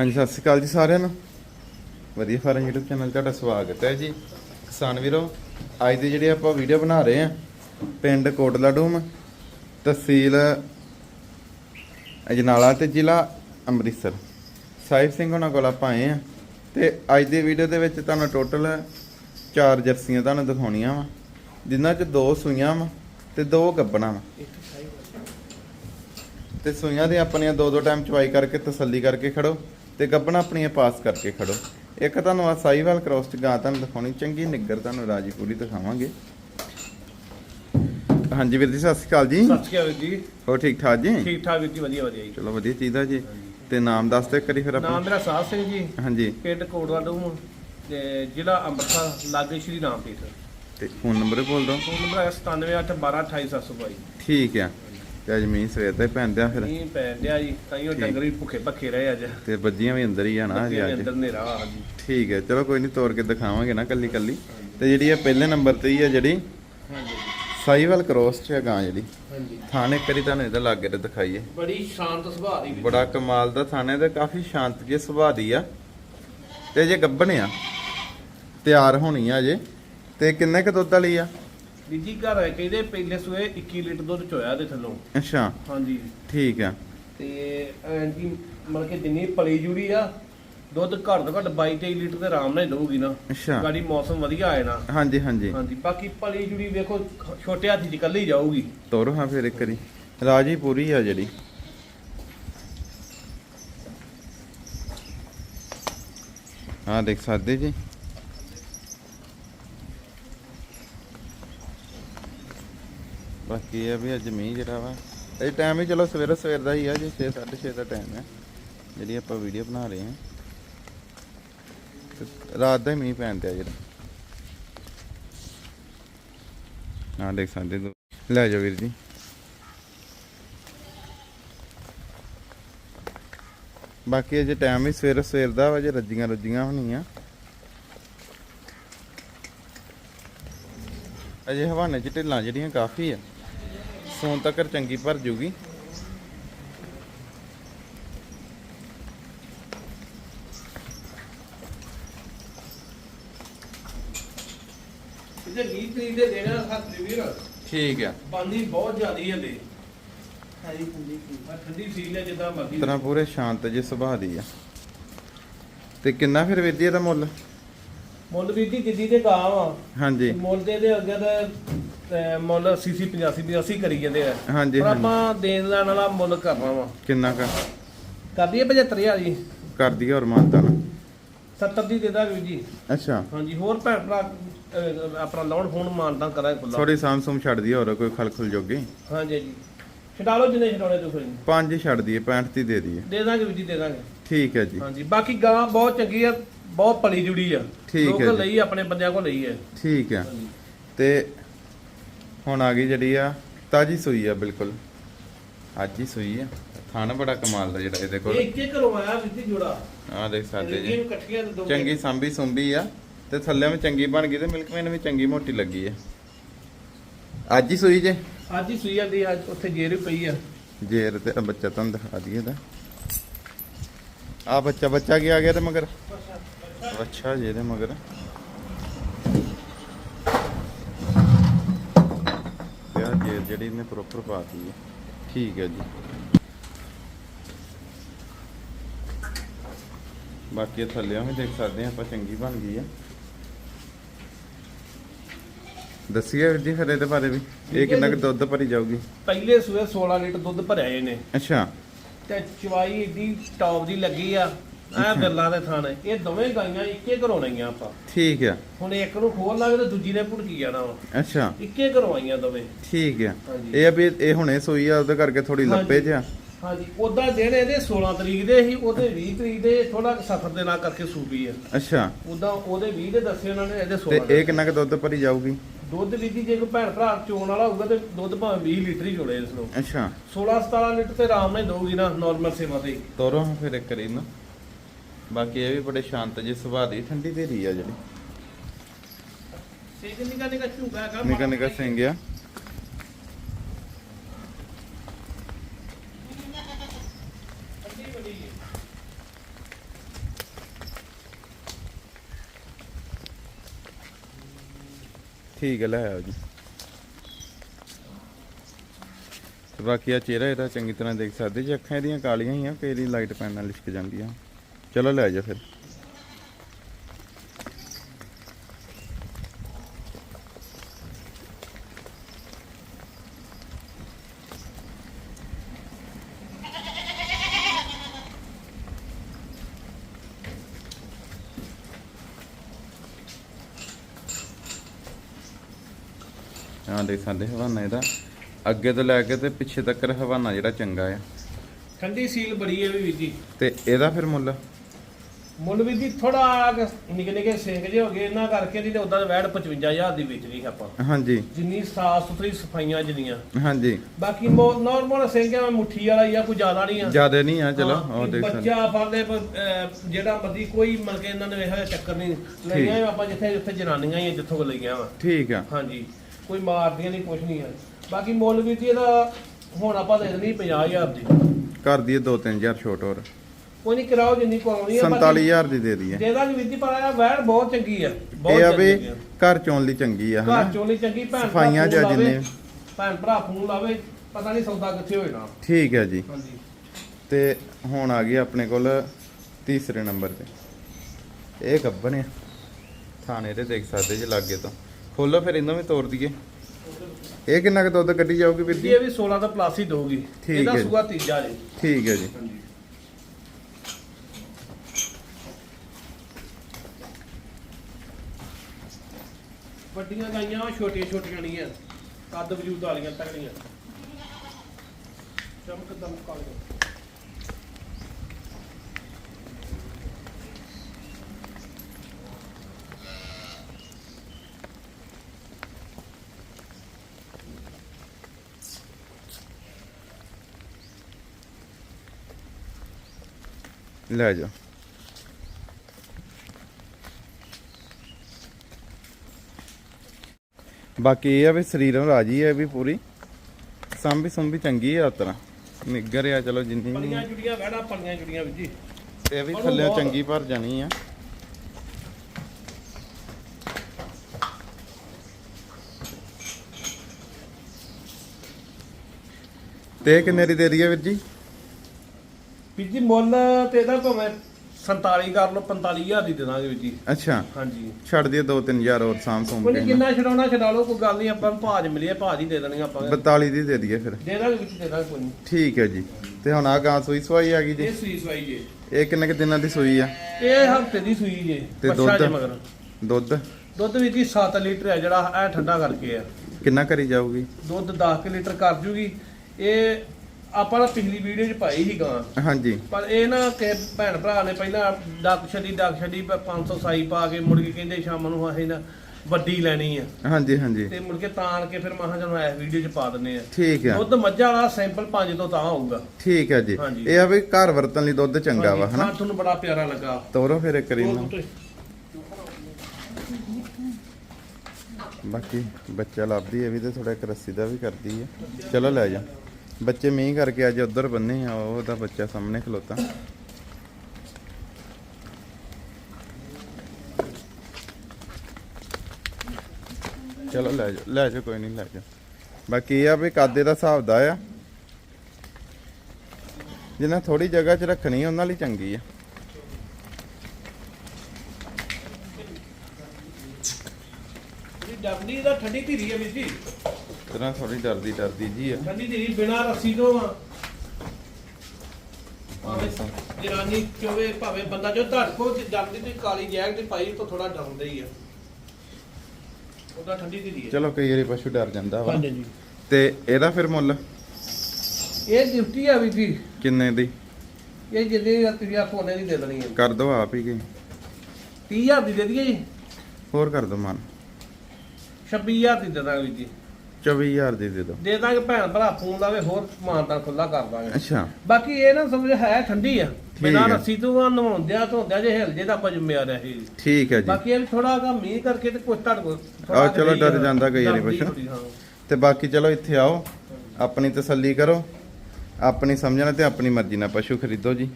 ਹਾਂਜੀ, ਸਤਿ ਸ਼੍ਰੀ ਅਕਾਲ ਜੀ ਸਾਰਿਆਂ ਨੂੰ। ਵਧੀਆ ਫਾਰਮ YouTube ਚੈਨਲ ਤੁਹਾਡਾ ਸਵਾਗਤ ਹੈ ਜੀ। ਕਿਸਾਨ ਵੀਰੋ, ਅੱਜ ਦੀ ਜਿਹੜੀ ਆਪਾਂ ਵੀਡੀਓ ਬਣਾ ਰਹੇ ਹਾਂ, ਪਿੰਡ ਕੋਟਲਾ ਡੂਮ, ਤਹਿਸੀਲ ਅਜਨਾਲਾ ਤੇ ਜ਼ਿਲ੍ਹਾ ਅੰਮ੍ਰਿਤਸਰ। ਸਾਹਿਬ ਸਿੰਘ ਉਹਨਾਂ ਕੋਲ ਆਪਾਂ ਆਏ ਆ ਤੇ ਅੱਜ ਦੀ ਵੀਡੀਓ ਦੇ ਵਿੱਚ ਤੁਹਾਨੂੰ ਟੋਟਲ ਚਾਰ ਜਰਸੀਆਂ ਤੁਹਾਨੂੰ ਦਿਖਾਉਣੀਆਂ ਵਾ, ਜਿਨ੍ਹਾਂ 'ਚ ਦੋ ਸੂਈਆਂ ਵਾ ਤੇ ਦੋ ਗੱਬਣਾ ਵਾ। ਤੇ ਸੂਈਆਂ ਦੇ ਆਪਣੀਆਂ ਦੋ ਦੋ ਟਾਈਮ ਚਵਾਈ ਕਰਕੇ ਤਸੱਲੀ ਕਰਕੇ ਖੜੋ। ਤੇ ਗੱਬਣਾ ਆਪਣੀਆਂ ਪਾਸ ਕਰਕੇ ਖੜੋ। ਇੱਕ ਤੁਹਾਨੂੰ ਆ ਸਾਈਵਾਲ ਕ੍ਰੋਸ ਚ ਗਾਂ ਤੁਹਾਨੂੰ ਦਿਖਾਉਣੀ ਚੰਗੀ ਨਿੱਗਰ ਤੁਹਾਨੂੰ ਰਾਜੀ ਪੂਰੀ ਦਿਖਾਵਾਂਗੇ। ਹਾਂਜੀ ਵੀਰ ਜੀ ਸਤਿ ਸ਼੍ਰੀ ਅਕਾਲ ਜੀ। ਸਤਿ ਸ਼੍ਰੀ ਅਕਾਲ ਜੀ। ਹੋ ਠੀਕ ਠਾਕ ਜੀ? ਠੀਕ ਠਾਕ ਵੀਰ ਜੀ ਵਧੀਆ ਵਧੀਆ ਜੀ। ਚਲੋ ਵਧੀਆ ਚੀਜ਼ ਆ ਜੀ। ਤੇ ਨਾਮ ਦੱਸ ਦਿਓ ਕਰੀ ਫਿਰ ਨਾਮ ਆਪਣਾ ਮੇਰਾ ਸਾਧ ਸਿੰਘ ਜੀ। ਹਾਂਜੀ। ਪਿੰਡ ਕੋਟਵਾ ਡੂਮ ਤੇ ਜ਼ਿਲ੍ਹਾ ਅੰਮ੍ਰਿਤਸਰ ਲਾਗੇ ਸ਼੍ਰੀ ਰਾਮਪੀਠ ਤੇ ਫੋਨ ਨੰਬਰ ਬੋਲ ਦਿਓ। ਫੋਨ ਨੰਬਰ ਹੈ 9781128722 ਠੀਕ ਆ। ਤੇ ਅੱਜ ਮੀਂਹ ਸਵੇਰ ਹੀ ਪੈਂਦਿਆ ਫਿਰ। ਨਹੀਂ ਪੈਣ ਡਿਆ ਜੀ ਤਾਈਓ ਠੀਕ। ਡੰਗਰੀ ਭੁੱਖੇ ਭੱਖੇ ਰਹੇ ਅੱਜ। ਤੇ ਬੱਜੀਆਂ ਵੀ ਅੰਦਰ ਹੀ ਆ ਨਾ ਅੱਜ ਅੰਦਰ ਨੇਰਾ ਆ ਜੀ। ਠੀਕ ਹੈ ਚਲੋ ਕੋਈ ਨਹੀਂ ਤੋੜ ਕੇ ਦਿਖਾਵਾਂਗੇ ਨਾ ਕੱਲੀ ਕੱਲੀ। ਤੇ ਜਿਹੜੀ ਇਹ ਪਹਿਲੇ ਨੰਬਰ ਤੇ ਹੀ ਆ ਜਿਹੜੀ ਹਾਂਜੀ। ਸਾਈਵਾਲ ਕ੍ਰੋਸ ਚ ਆ ਗਾਂ ਜਿਹੜੀ। ਹਾਂਜੀ। ਥਾਣੇ ਕਰੀ ਤੁਹਾਨੂੰ ਇਹਦਾ ਲਾਗੇ ਤੇ ਦਿਖਾਈਏ। ਬੜੀ ਸ਼ਾਂਤ ਸੁਭਾਅ ਦੀ ਬੜਾ ਕਮਾਲ ਦਾ ਥਾਣੇ ਤੇ ਕਾਫੀ ਸ਼ਾਂਤ ਜਿਹੇ ਸੁਭਾਅ ਦੀ ਆ। ਤੇ ਜੇ ਗੱਬਣ ਆ। ਤਿਆਰ ਹੋਣੀ ਆ ਜੇ ਤੇ ਕਿੰਨੇ ਕ ਦੁੱਧ ਵਾਲੀ ਆ? ਜੀ ਘਰ ਕਹਿੰਦੇ ਪਹਿਲੇ ਸੂਏ 21 ਲੀਟਰ ਦੁੱਧ ਚੋਇਆ ਦੇ ਥੱਲੋਂ। ਅੱਛਾ। ਹਾਂਜੀ। ਠੀਕ ਆ। ਤੇ ਐਂਟੀ ਮਤਲਬ ਕਿ ਜਿੰਨੀ ਪਲੀ ਜੁੜੀ ਆ ਦੁੱਧ ਘੱਟ ਤੋਂ ਘੱਟ 22 23 ਲੀਟਰ ਦੇ ਆਰਾਮ ਨਾਲ ਦਊਗੀ ਨਾ। ਅੱਛਾ। ਗਾੜੀ ਮੌਸਮ ਵਧੀਆ ਆਏ ਨਾ। ਹਾਂਜੀ ਹਾਂਜੀ। ਹਾਂਜੀ ਬਾਕੀ ਪਲੀ ਜੁੜੀ ਵੇਖੋ ਛੋਟੇ ਹਾਥੀ ਚ ਕੱਲੀ ਜਾਊਗੀ। ਤੋਰੋ ਹਾਂ ਫਿਰ ਇੱਕ ਵਾਰੀ। ਰਾਜੀ ਪੂਰੀ ਆ ਜਿਹੜੀ। ਹਾਂ ਦੇਖ ਸਕਦੇ ਜੀ। ਬਾਕੀ ਇਹ ਆ ਵੀ ਅੱਜ ਮੀਂਹ ਜਿਹੜਾ ਵਾ। ਇਹ ਟਾਈਮ ਹੀ ਚਲੋ ਸਵੇਰੇ ਸਵੇਰ ਦਾ ਹੀ ਆ, ਜੀ 6 6:30 ਦਾ ਟਾਈਮ ਹੈ ਜਿਹੜੀ ਆਪਾਂ ਵੀਡੀਓ ਬਣਾ ਰਹੇ ਹਾਂ ਰਾਤ ਦਾ ਹੀ ਮੀਂਹ ਪੈਣ ਦਿਆ ਜਿਹੜਾ। ਹਾਂ ਦੇਖ ਸਕਦੇ ਲੈ ਜਾਓ ਵੀਰ ਜੀ। ਬਾਕੀ ਅਜੇ ਟਾਈਮ ਹੀ ਸਵੇਰ ਸਵੇਰ ਦਾ ਵਾ, ਜੇ ਰੱਜੀਆਂ ਰੱਜੀਆਂ ਹੋਣੀਆਂ। ਅਜੇ ਹਵਾਨੇ ਚ ਢਿੱਲਾਂ ਜਿਹੜੀਆਂ ਕਾਫੀ ਆ। ਸੌਣ ਤੱਕ ਚੰਗੀ ਭਰ ਜੂਗੀ। ਇਹਦੇ 20 ਤਰੀਕ ਦੇ ਦੇਣਾ ਹੱਥ ਦੇ ਵੀਰ। ਠੀਕ ਆ। ਪਾਣੀ ਬਹੁਤ ਜ਼ਿਆਦੀ ਹਲੇ ਠੰਡੀ ਠੰਡੀ ਠੰਡੀ ਸੀਲ ਹੈ ਜਿੱਦਾਂ ਮਰਜ਼ੀ। ਤਰ੍ਹਾਂ ਪੂਰੇ ਸ਼ਾਂਤ ਜੇ ਸੁਭਾਅ ਦੀ ਆ। ਤੇ ਕਿੰਨਾ ਫਿਰ ਜੀ ਇਹਦਾ ਮੁੱਲ? ਮੁੱਲ ਵੀਰ ਜੀ ਜਿੱਦੀ ਦੇ ਗਾਂ ਆ ਹਾਂਜੀ। ਮੁੱਲ ਦੇ ਦੇ ਅੱਗੇ ਦਾ ਅਹ, ਮੁੱਲ 80 80 85 85 ਕਰੀ ਜਾਂਦੇ ਆ। ਹਾਂਜੀ ਪਰ ਹਾਂਜੀ। ਆਪਾਂ ਦੇਣ ਲੈਣ ਵਾਲਾ ਮੁੱਲ ਕਰਨਾ ਵਾ। ਕਿੰਨਾ ਕ? ਕਰ ਦਈਏ 75000 ਜੀ। ਕਰ ਦਈਏ ਹੋਰ ਮਾਨਤਾ ਨਾ 70 ਦੀ ਦੇ ਦਾਂਗੇ ਵੀਰ ਜੀ। ਅੱਛਾ। ਹਾਂਜੀ ਹੋਰ ਭੈਣ ਭਰਾ ਅਹ, ਆਪਣਾ ਲਾਉਣ ਫੋਨ ਮਾਨਤਾ ਕਰਾਂਗੇ ਖੁੱਲਾ ਥੋੜੀ ਸਾਮ ਸੁਮ ਛੱਡ ਦਈਏ ਹੋਰ ਕੋਈ ਖਲਖਲ ਜੋਗੀ। ਹਾਂਜੀ ਜੀ ਛਡਾ ਲਓ ਜਿੰਨੇ ਛਡਾਉਣੇ ਤੁਸੀਂ। ਪੰਜ ਹੀ ਛੱਡ ਦਈਏ 65 ਦੀ ਦੇ ਦਈਏ। ਦੇ ਦਾਂਗੇ ਵੀਰ ਜੀ ਦੇ ਦਾਂਗੇ। ਠੀਕ ਹੈ ਜੀ। ਹਾਂਜੀ ਬਾਕੀ ਗਾਂ ਬਹੁਤ ਚੰਗੀ ਆ ਬਹੁਤ ਪਲੀ ਜੁੜੀ ਆ। ਠੀਕ ਹੈ ਲੋਕ ਜੀ। ਲਈ ਆਪਣੇ ਬੰਦਿਆਂ ਕੋਲ ਲਈ ਹੈ ਠੀਕ ਆ ਹਾਂਜੀ। ਤੇ ਹੁਣ ਆ ਗਈ ਜਿਹੜੀ ਆ ਤਾਜੀ ਸੂਈ ਆ ਬਿਲਕੁਲ। ਅੱਜ ਹੀ ਸੂਈ ਆ। ਥਾਣਾ ਬੜਾ ਕਮਾਲ ਦਾ ਜਿਹੜਾ ਇਹਦੇ ਇਹ ਕੋਲ। ਇੱਕੇ ਆਇਆ ਵੀਰ ਜੀ ਜੋੜਾ। ਆ ਦੇਖ ਇਹ ਜੀ। ਦੋ ਚੰਗੀ ਸੰਭੀ ਸੁੰਭੀ ਆ ਤੇ ਥੱਲੇ ਵੀ ਚੰਗੀ ਬਣ ਗਈ ਤੇ ਮਿਲਕਮੈਨ ਵੀ ਚੰਗੀ ਮੋਟੀ ਲੱਗੀ ਆ। ਅੱਜ ਹੀ ਸੂਈ ਜੇ। ਅੱਜ ਹੀ ਸੂਈ ਜਾਂਦੀ ਅੱਜ ਉੱਥੇ ਜੇਰ ਪਈ ਆ। ਜੇਰ ਤੇ ਬੱਚਾ ਤੁਹਾਨੂੰ ਦਿਖਾ ਦਈਏ ਇਹਦਾ। ਆ ਬੱਚਾ ਬੱਚਾ ਕੀ ਆ ਗਿਆ ਤੇ ਮਗਰ? ਅੱਛਾ ਜੀ ਇਹਦੇ ਮਗਰ ਯਾਰ ਜੇਰ ਜਿਹੜੀ ਇਹਨੇ ਪ੍ਰੋਪਰ ਪਾਤੀ ਹੈ। ਠੀਕ ਹੈ ਜੀ। ਬਾਕੀ ਥੱਲਿਆਂ ਵੀ ਦੇਖ ਸਕਦੇ ਆਪਾਂ ਚੰਗੀ ਬਣ ਗਈ ਆ ਵੀਰ ਜੀ ਫਿਰ ਇਹਦੇ ਬਾਰੇ ਵੀ। ਇਹ ਕਿੰਨਾ ਕੁ ਦੁੱਧ ਭਰੀ ਜਾਊਗੀ? ਪਹਿਲੇ ਸੂਏ 16 ਲੀਟਰ ਦੁੱਧ ਭਰਿਆ ਇਹਨੇ। ਅੱਛਾ। ਤੇ ਚਵਾਈ ਏਡੀ ਟੌਪ ਦੀ ਲੱਗੀ ਆ। ਅੱਛਾ। ਬਿਰਲਾ ਦੇ ਥਾਣੇ। ਇਹ ਦੋਵੇਂ ਗਾਈਆਂ ਇੱਕੇ ਘਰੋਂ ਆਪਾਂ। ਠੀਕ ਆ। ਹੁਣ ਇੱਕ ਨੂੰ ਖੋਲ ਲਾਂਗੇ ਤੇ ਦੂਜੀ ਨੇ ਭੁੜਕੀ ਜਾਣਾ ਵਾ। ਅੱਛਾ। ਇੱਕੇ ਘਰੋਂ ਆਈਆਂ ਦੋਵੇਂ। ਠੀਕ ਆ। ਹਾਂਜੀ। ਇਹ ਆ ਵੀ ਇਹ ਹੁਣੇ ਸੋਈ ਆ ਉਹਦੇ ਕਰਕੇ ਥੋੜੀ ਲੱਪੇ। ਜਿਹਾ। ਹਾਂਜੀ। ਉਹਦਾ ਦਿਨ ਇਹਦੇ 16 ਤਰੀਕ ਦੇ ਸੀ ਉਹਦੇ 20 ਤਰੀਕ ਦੇ ਥੋੜਾ ਸਫਰ ਦੇ ਨਾਲ ਕਰਕੇ ਸੂਪੀ ਆ। ਅੱਛਾ। ਉਹਦਾ ਉਹਦੇ 20 ਦੇ ਦੱਸੇ ਉਹਨਾਂ ਨੇ ਇਹਦੇ ਤੇ 16 ਇਹ ਕਿੰਨਾ ਕੁ ਦੁੱਧ ਭਰੀ ਜਾਊਗੀ? ਦੁੱਧ ਵੀ ਜੀ ਕੋਈ ਭੈਣ ਭਰਾ ਚੋਣ ਵਾਲਾ ਹੋਊਗਾ ਤੇ ਦੁੱਧ ਭਾਵੇਂ 20 ਲੀਟਰ ਹੀ ਚੋਲੇ ਇਸ ਨੂੰ। ਅੱਛਾ। 16 17 ਲੀਟਰ ਤੇ ਆਰਾਮ ਨਾਲ ਹੀ ਦਊਗੀ ਨਾ ਨਾਰਮਲ ਸੇਵਾ ਤੇ। ਤੋਰੋ ਫਿਰ ਇੱਕ ਕਰੀ ਨਾ ਬਾਕੀ ਇਹ ਵੀ ਬੜੇ ਸ਼ਾਂਤ ਜੇ ਸੁਭਾਅ ਦੀ ਠੰਡੀ ਧੀਰੀ ਆ ਜਿਹੜੀ। ਸਿੰਘ ਨਿਕਾ ਨਿਕਾ ਝੂਗਾ ਗਾ ਨਿਕਾ ਨਿਕਾ ਆ। ਹੈ ਲੈ ਜੀ। ਬਾਕੀ ਆ ਚਿਹਰਾ ਇਹਦਾ ਚੰਗੀ ਤਰ੍ਹਾਂ ਦੇਖ ਸਕਦੇ ਜੇ ਅੱਖਾਂ ਇਹਦੀਆਂ ਕਾਲੀਆਂ ਹੀ ਆ ਫੇਰ ਲਾਈਟ ਪੈਣ ਨਾਲ ਲਿਸ਼ਕ ਜਾਂਦੀਆਂ। ਚਲੋ ਲੈ ਜਾ ਫਿਰ। ਹਾਂ ਦੇਖ ਸਕਦੇ ਹਵਾਨਾ ਇਹਦਾ। ਅੱਗੇ ਤੋਂ ਲੈ ਕੇ ਤੇ ਪਿੱਛੇ ਤੱਕ ਹਵਾਨਾ ਜਿਹੜਾ ਚੰਗਾ ਆ। ਠੰਡੀ ਸੀਲ ਬੜੀ ਹੈ ਵੀ ਵੀਰ ਜੀ। ਤੇ ਇਹਦਾ ਫਿਰ ਮੁੱਲ? ਮੁੱਲ ਵੀ ਜੀ ਥੋੜਾ ਨਿੱਕੇ ਨਿੱਕੇ ਸਿੰਗ ਜੇ ਹੋ ਗਏ ਇਹਨਾਂ ਕਰਕੇ ਨਹੀਂ ਤੇ ਉਦਾਂ ਵੈੜ 55000 ਦੀ ਵੇਚਣੀ ਆਪਾਂ। ਹਾਂਜੀ। ਜਿੰਨੀ ਸਾਫ਼ ਸੁਥਰੀ ਸਫਾਈਆਂ ਜਿੰਨੀਆਂ। ਹਾਂਜੀ। ਬਾਕੀ ਨਾਰਮਲ ਸਿੰਘ ਆ ਮੁੱਠੀ ਵਾਲਾ ਹੀ ਆ ਕੋਈ ਜ਼ਿਆਦਾ ਨਹੀਂ ਆ। ਜ਼ਿਆਦਾ ਨਹੀਂ ਆ ਚਲੋ ਉਹ ਦੇਖ ਸਕਦੇ। ਬੱਚਾ ਫੜਦੇ ਜਿਹੜਾ ਮਰਦੀ ਕੋਈ ਮਨ ਕੇ ਇਹਨਾਂ ਨੇ ਇਹੋ ਚੱਕਰ ਨਹੀਂ। ਲਈਆਂ ਆਪਾਂ ਜਿੱਥੇ ਜਿੱਥੇ ਜਨਾਨੀਆਂ ਹੀ ਜਿੱਥੋਂ ਲਈਆਂ ਵਾ। ਠੀਕ ਆ। ਹਾਂਜੀ। ਕੋਈ ਮਾਰਦੀਆਂ ਨਹੀਂ ਕੁਛ ਨਹੀਂ ਆ। ਬਾਕੀ ਮੁੱਲ ਵੀ ਜੀ ਇਹਦਾ ਹੁਣ ਆਪਾਂ ਦੇ ਦੇਣੀ 50000 ਦੀ। ਕਰ ਦਈਏ 2-3000 ਛੋਟ ਹੋਰ। ਕੋਈ ਨਹੀਂ ਕਰਾਓ ਜਿੰਨੀ ਕਰਾਉਣੀ ਆ ਬਾਕੀ 47000 ਦੀ ਦੇ ਦਈਏ। ਦੇ ਦਾਂਗੇ ਵੀਰ ਜੀ ਪਰ ਇਹ ਵੈੜ ਬਹੁਤ ਚੰਗੀ ਆ ਬਹੁਤ ਇਹ ਆ ਵੀ ਚੰਗੀ ਆ। ਘਰ ਚੋਣ ਲਈ ਚੰਗੀ ਆ ਘਰ ਹਨਾ ਚੋਂ ਲਈ ਚੰਗੀ ਭੈਣ ਭਰਾ ਸਫਾਈਆਂ ਫੋਨ ਜਾਂ ਲਾਵੇ, ਜਿੰਨੇ ਭੈਣ ਭਰਾ ਫੋਨ ਲਾਵੇ ਪਤਾ ਨਹੀਂ ਸੌਦਾ ਕਿੱਥੇ ਹੋਏਗਾ। ਠੀਕ ਹੈ ਜੀ। ਹਾਂਜੀ। ਤੇ ਹੁਣ ਆ ਗਈ ਆਪਣੇ ਕੋਲ ਤੀਸਰੇ ਨੰਬਰ ਤੇ। ਇਹ ਗੱਬਨ ਆ। ਥਾਣੇ ਤੇ ਦੇਖ ਸਕਦੇ ਜੀ ਲਾਗੇ ਤੋਂ। ਖੋਲੋ ਫਿਰ ਇਹਨਾਂ ਵੀ ਤੋੜ ਦਈਏ। ਇਹ ਕਿੰਨਾ ਕੁ ਦੁੱਧ ਕੱਢੀ ਜਾਊਗੀ ਵੀਰ ਜੀ? ਇਹ ਵੀ 16 ਦਾ ਪਲੱਸ ਹੀ ਠੀਕ ਇਹਦਾ ਹੈ। ਸੂਆ ਤੀਜਾ ਜੀ। ਠੀਕ ਹੈ ਜੀ। ਹਾਂਜੀ। ਵੱਡੀਆਂ ਗਾਈਆਂ ਵਾ ਛੋਟੀਆਂ ਛੋਟੀਆਂ ਨਹੀਂ ਆ ਕੱਦ ਵਜੂਦ ਵਾਲੀਆਂ ਤਗੜੀਆਂ ਚਮਕ ਦਮਕ ਵਾਲੀਆਂ ਲੈ ਜਾ। ਬਾਕੀ ਇਹ ਆ ਵੀ ਸਰੀਰੋਂ ਰਾਜੀ ਹੈ ਵੀ ਪੂਰੀ। ਸੰਭੀ ਸੰਭੀ ਚੰਗੀ ਆ ਉਤਰਾ ਨਿੱਗਰ ਆ ਚਲੋ ਜਿੰਨੀ ਵੀ। ਪਲੀਆਂ ਜੁੜੀਆਂ ਵਹਿੜਾ ਪਲੀਆਂ ਜੁੜੀਆਂ ਵੀ ਜੀ। ਇਹ ਵੀ ਥੱਲੇ ਚੰਗੀ ਭਰ ਜਾਣੀ ਆ। ਤੇ ਕਿੰਨੇ ਦੀ ਦੇ ਦਈਏ ਵੀਰ ਜੀ? ਵੀਰ ਜੀ ਮੁੱਲ ਤੇ ਇਹਦਾ ਭਾਵੇਂ 47 ਕਰ ਲਓ 45000 ਦੀ ਦੇ ਦਾਂਗੇ ਵੀਰ ਜੀ। ਅੱਛਾ। ਹਾਂਜੀ। ਛੱਡ ਦਈਏ 2-3000 ਹੋਰ ਸਾਮ ਸੂਮ ਕੋਈ ਕੇ ਨੀ, ਨਾ। ਜਿੰਨਾ ਛਡਾਉਣਾ ਛਡਾ ਲਓ ਕੋਈ ਗੱਲ ਨਹੀਂ ਆਪਾਂ ਨੂੰ ਭਾਜ ਮਿਲਿਆ ਭਾਜ ਹੀ ਦੇ ਦੇਣਗੇ ਆਪਾਂ। 42 ਦੀ ਦੇ ਦਈਏ ਫਿਰ। ਦੇ ਦਾਂਗੇ ਵਿੱਚ ਦੇ ਦਾਂਗੇ ਕੋਈ ਨਹੀਂ ਠੀਕ ਹੈ ਜੀ। ਤੇ ਹੁਣ ਆ ਗਾਂ ਸੂਈ ਸਵਾਈ ਆ ਗਈ ਜੀ? ਇਹ ਸੂਈ ਸਵਾਈ ਜੇ। ਇਹ ਕਿੰਨੇ ਕੁ ਦਿਨਾਂ ਦੀ ਸੂਈ ਆ? ਇਹ ਹਫ਼ਤੇ ਦੀ ਸੂਈ ਜੇ ਤੇ ਦੁੱਧ? ਮਗਰ। ਦੁੱਧ? ਦੁੱਧ ਵੀ ਜੀ 7 ਲੀਟਰ ਹੈ ਜਿਹੜਾ ਇਹ ਠੰਡਾ ਕਰਕੇ ਆ। ਕਿੰਨਾ ਕਰੀ ਜਾਊਗੀ? ਦੁੱਧ 10 ਕੁ ਲੀਟਰ ਕਰ ਜੂਗੀ। ਇਹ ਆਪਾਂ ਨਾ ਪਿਛਲੀ ਵੀਡੀਓ 'ਚ ਪਾਈ ਸੀ ਗਾਂ। ਹਾਂਜੀ। ਪਰ ਇਹ ਨਾ ਕਿ ਭੈਣ ਭਰਾ ਨੇ ਪਹਿਲਾਂ ਡੱਕ ਛੱਡੀ ਡੱਕ ਛੱਡੀ ਪ- 500 ਸਾਈ ਪਾ ਕੇ ਮੁੜ ਕੇ ਕਹਿੰਦੇ ਸ਼ਾਮ ਨੂੰ ਅਸੀਂ ਨਾ ਵੱਡੀ ਲੈਣੀ ਆ। ਹਾਂਜੀ ਹਾਂਜੀ। ਤੇ ਮੁੜ ਕੇ ਤਾਣ ਕੇ ਫਿਰ ਮਹਾਂ ਜਦੋਂ ਇਸ ਵੀਡੀਓ 'ਚ ਪਾ ਦਿੰਨੇ ਆ। ਠੀਕ ਆ। ਦੁੱਧ ਮੱਝਾਂ ਵਾਲਾ ਸੈਂਪਲ 5 ਤੋਂ ਤਾਂ ਹੋਊਗਾ ਠੀਕ ਹੈ ਜੀ। ਹਾਂਜੀ। ਇਹ ਆ ਵੀ ਘਰ ਵਰਤਨ ਲਈ ਦੁੱਧ ਚੰਗਾ ਵਾ ਹਨਾ? ਤੁਹਾਨੂੰ ਬੜਾ ਪਿਆਰਾ ਲੱਗਾ। ਤੋਰੋ ਫਿਰ ਇੱਕ ਰੀ ਉਹ ਨੂੰ ਤੇ- ਬਾਕੀ ਬੱਚਾ ਲੱਭਦੀ ਹੈ ਵੀ ਤੇ ਥੋੜਾ ਇੱਕ ਰੱਸੀ ਦਾ ਵੀ ਕਰਦੀ ਹੈ ਚਲੋ ਲੈ ਜਾ। ਬੱਚੇ ਮੀਂਹ ਕਰਕੇ ਅੱਜ ਉਧਰ ਬੰਨੇ ਆ ਉਹਦਾ ਬੱਚਾ ਸਾਹਮਣੇ ਖਲੋਤਾ। ਚਲੋ ਲੈ ਜਾ ਲੈ ਜਾ ਕੋਈ ਨਹੀਂ, ਲੈ ਜਾ ਬਾਕੀ ਇਹ ਆ ਵੀ ਕਾਦੇ ਦਾ ਹਿਸਾਬ ਦਾ ਆ। ਜਿਹਨਾਂ ਥੋੜੀ ਜਗ੍ਹਾ 'ਚ ਰੱਖਣੀ ਉਹਨਾਂ ਲਈ ਚੰਗੀ ਆ। ਇਹ ਦਾ ਠੰਡੀ ਧੀਰੀ ਹੈ ਵੀਰ ਜੀ। ਤੇਰਾ ਥੋੜੀ ਡਰਦੀ ਡਰਦੀ ਜੀ ਆ। ਠੰਡੀ ਧੀਰੀ ਬਿਨਾ ਰੱਸੀ ਤੋਂ ਆ। ਭਾਵੇਂ ਜਨਾਨੀ ਚੋਵੇ ਭਾਵੇਂ ਬੰਦਾ ਜੋ ਧੜ ਕੋ ਡਰਦੀ ਤੇ ਕਾਲੀ ਜੈਕਟ ਪਾਈ ਤਾਂ ਥੋੜਾ ਡਰਦਾ ਹੀ ਆ। ਉਹਦਾ ਠੰਡੀ ਧੀਰੀ ਹੈ ਚਲੋ ਕਈ ਵਾਰੀ ਪਸ਼ੂ ਡਰ ਜਾਂਦਾ ਵਾ। ਹਾਂਜੀ ਤੇ ਇਹਦਾ ਫਿਰ ਮੁੱਲ? ਇਹ ਡਿਊਟੀ ਆ ਵੀਰ ਜੀ। ਕਿੰਨੇ ਦੀ? ਇਹ ਜਿੰਨੀ ਰੁਪਿਆ ਸੋਨੇ ਦੀ ਦੇ ਦੇਣੀ ਹੈ ਕਰ ਦੋ ਆਪ ਹੀ ਗਈ 30000 ਦੀ ਦੇ ਦਈਏ ਜੀ। ਹੋਰ ਕਰ ਦੋ ਮਨ। 26000 ਦੀ ਦੇ ਦਾਂਗੇ ਜੀ। 24000 ਦੀ ਦੇ ਦੋ। ਦੇ ਦਾਂਗੇ ਭੈਣ ਭਰਾ ਫੋਨ ਲਾਵੇ ਹੋਰ ਮਾਨਤਾ ਖੁੱਲਾ ਕਰ ਦਾਂਗੇ। ਅੱਛਾ। ਬਾਕੀ ਇਹ ਨਾ ਸਮਝ ਹੈ ਠੰਡੀ ਆ। ਬਿਨਾਂ। ਰੱਸੀ ਤੋਂ ਨਵਾਉਂਦਿਆਂ ਧੋਂਦਿਆਂ ਜੇ ਹਿਲ ਜੇ ਤਾਂ ਆਪਾਂ ਜ਼ਿੰਮੇਵਾਰ ਹੈ ਠੀਕ ਹੈ ਜੀ। ਬਾਕੀ ਇਹ ਥੋੜਾ ਜਿਹਾ ਮੀਂਹ ਕਰਕੇ ਤੇ ਕੁਝ ਤੁਹਾਡੇ ਕੋਲ ਆਹ ਚਲੋ ਡਰ ਜਾਂਦਾ ਕਈ ਵਾਰੀ ਹਾਂ। ਤੇ ਬਾਕੀ ਚਲੋ ਇੱਥੇ ਆਓ। ਆਪਣੀ ਤਸੱਲੀ ਕਰੋ। ਆਪਣੀ ਸਮਝਣਾ ਤੇ ਆਪਣੀ ਮਰਜ਼ੀ ਨਾਲ ਪਸ਼ੂ ਖਰੀਦੋ ਜੀ।